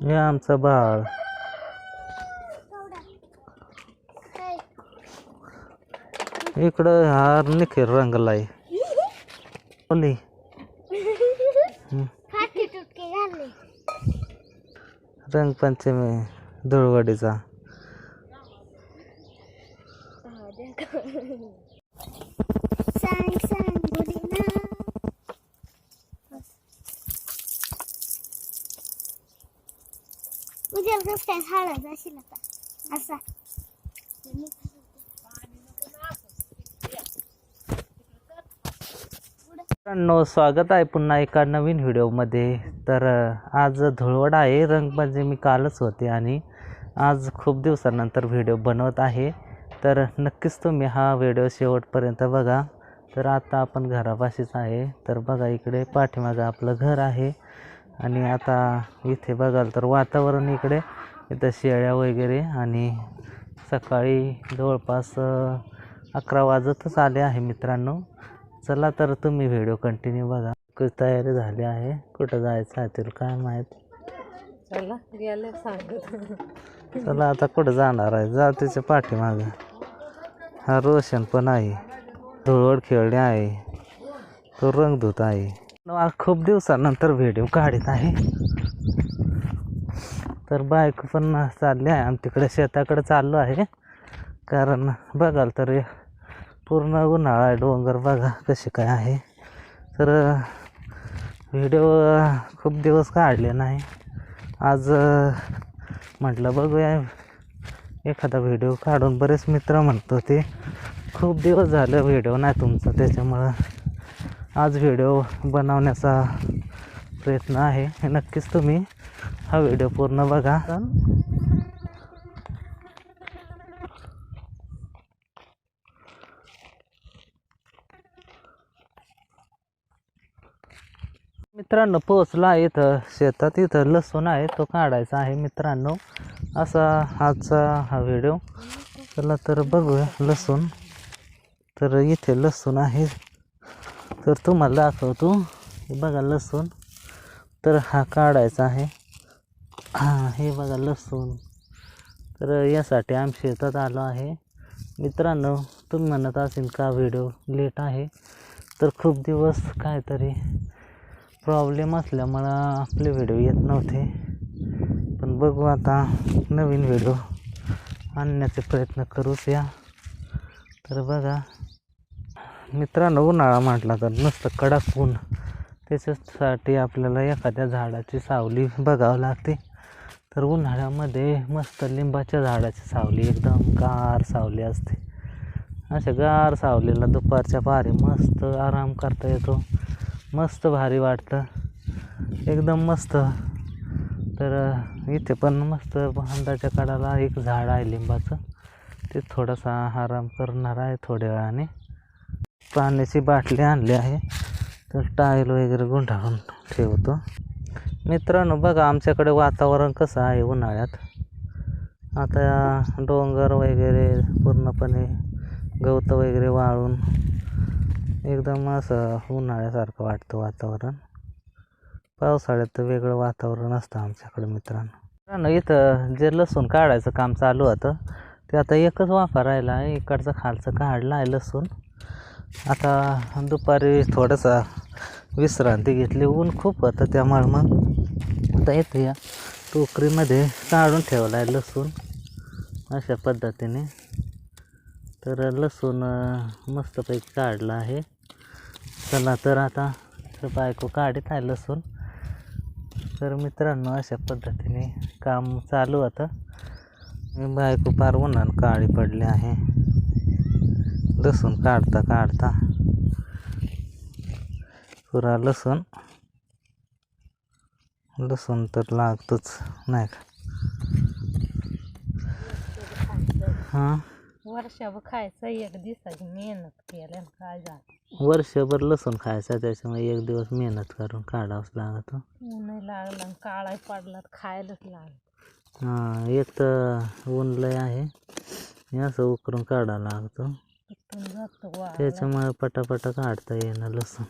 हे आमचं बाळ. इकडं हार निखेर रंगलाय. ओली. रंगपंचमी धुळवडीचा सांग सांग मुलींना उद्या कसं काय हळद जाशील आता असा मित्रांनो स्वागत आहे पुन्हा एका नवीन व्हिडिओमध्ये. तर आज धुळवड आहे रंगपंचमी कालच होते आणि आज खूप दिवसानंतर व्हिडिओ बनवत आहे. तर नक्कीच तुम्ही हा व्हिडिओ शेवटपर्यंत बघा. तर आता आपण घरापाशीच आहे. तर बघा इकडे पाठीमागं आपलं घर आहे. आणि आता इथे बघाल तर वातावरण इकडे इथं शेळ्या वगैरे आणि सकाळी जवळपास अकरा वाजतच आले आहे मित्रांनो. चला तर तुम्ही व्हिडिओ कंटिन्यू बघा. कुठं तयारी झाली आहे कुठं जायचं आहे तुला काय माहीत. चला चला आता कुठं जाणार आहे? जा तिच्या पाठीमागं. हा रोशन पण आहे. धुळवड खेळणे आहे. तो रंगधूत आहे. आज खूप दिवसानंतर व्हिडिओ काढत आहे. तर बाईक पण चालली आहे. आम्ही तिकडे शेताकडे चाललो आहे. कारण बघाल तर पूर्ण उन्हाळा आहे. डोंगर बघा कसे काय आहे. तर व्हिडिओ खूप दिवस काढले नाही. आज म्हटलं बघूया. एखादा व्हिडिओ काढून बरेच मित्र म्हणत होते. खूप दिवस झालं व्हिडिओ नाही तुमचा. त्याच्यामुळं आज व्हिडिओ बनवण्याचा प्रयत्न आहे. नक्कीच तुम्ही हा व्हिडिओ पूर्ण बघा. मित्रांनो पोचला इथं शेतात. इथं लसूण आहे तो काढायचा आहे मित्रांनो. असा आजचा हा व्हिडिओ. चला तर बघूया लसूण. तर इथे लसूण आहे. तर तुम्हाला दाखवतो. हे बघा लसूण. तर हा काढायचा आहे. हां हे बघा लसूण. तर यासाठी आम्ही शेतात आलो आहे. मित्रांनो तुम्ही म्हणत असेल का व्हिडिओ लेट आहे? तर खूप दिवस काहीतरी प्रॉब्लेम असल्यामुळं आपले व्हिडिओ येत नव्हते. पण बघू आता नवीन व्हिडिओ आणण्याचे प्रयत्न करूच या. तर बघा मित्रांनो उन्हाळा म्हटला तर नुसतं कडक ऊन. त्याच्यासाठी आपल्याला एखाद्या झाडाची सावली बघावं लागते. तर उन्हाळ्यामध्ये मस्त लिंबाच्या झाडाची सावली एकदम गार सावली असते. अशा गार सावलीला दुपारच्या पारी मस्त आराम करता येतो. मस्त भारी वाटतं. एकदम मस्त. तर इथे पण मस्त अंदाच्या कडाला एक झाड आहे लिंबाचं. ते थोडासा आराम करणार आहे थोड्या वेळाने. पाण्याची बाटली आणली आहे. तर टाईल वगैरे गुंडाळून ठेवतो. मित्रांनो बघा आमच्याकडे वातावरण कसं आहे उन्हाळ्यात. आता डोंगर वगैरे पूर्णपणे गवतं वगैरे वाळून एकदम असं उन्हाळ्यासारखं वाटतं वातावरण. पावसाळ्यात तर वेगळं वातावरण असतं आमच्याकडे मित्रांनो. मित्रांनो इथं जे लसूण काढायचं काम चालू होतं ते आता एकच वाफा राहिला आहे. इकडचं खालचं काढलं आहे लसूण. आता दुपारी थोडंसं विश्रांती घेतली. ऊन खूप होतं त्यामुळे मग आता येते या टोकरीमध्ये काढून ठेवला आहे लसूण अशा पद्धतीने. तर लसूण मस्तपैकी काढलं आहे. चला तर आता बायको काढत आहे लसूण. तर मित्रांनो अशा पद्धतीने काम चालू होतं. मी बायको फार उन्हानं काळी पडली आहे. लसूण काढता काढता. पुरा लसूण. लसूण तर लागतोच नाही का? हां? वर्षभर खायचं एक दिवसाची मेहनत केल्या काय झालं वर्षभर लसूण खायचा त्याच्यामुळे एक दिवस मेहनत करून काढावंच लागतं. ऊन लागलं आणि काळा पडला खायलाच लागलं. हां एक तर ऊन लय आहे. असं उकरून काढावं लागतं. त्याच्यामुळे पटापटा काढता येणं लसूण.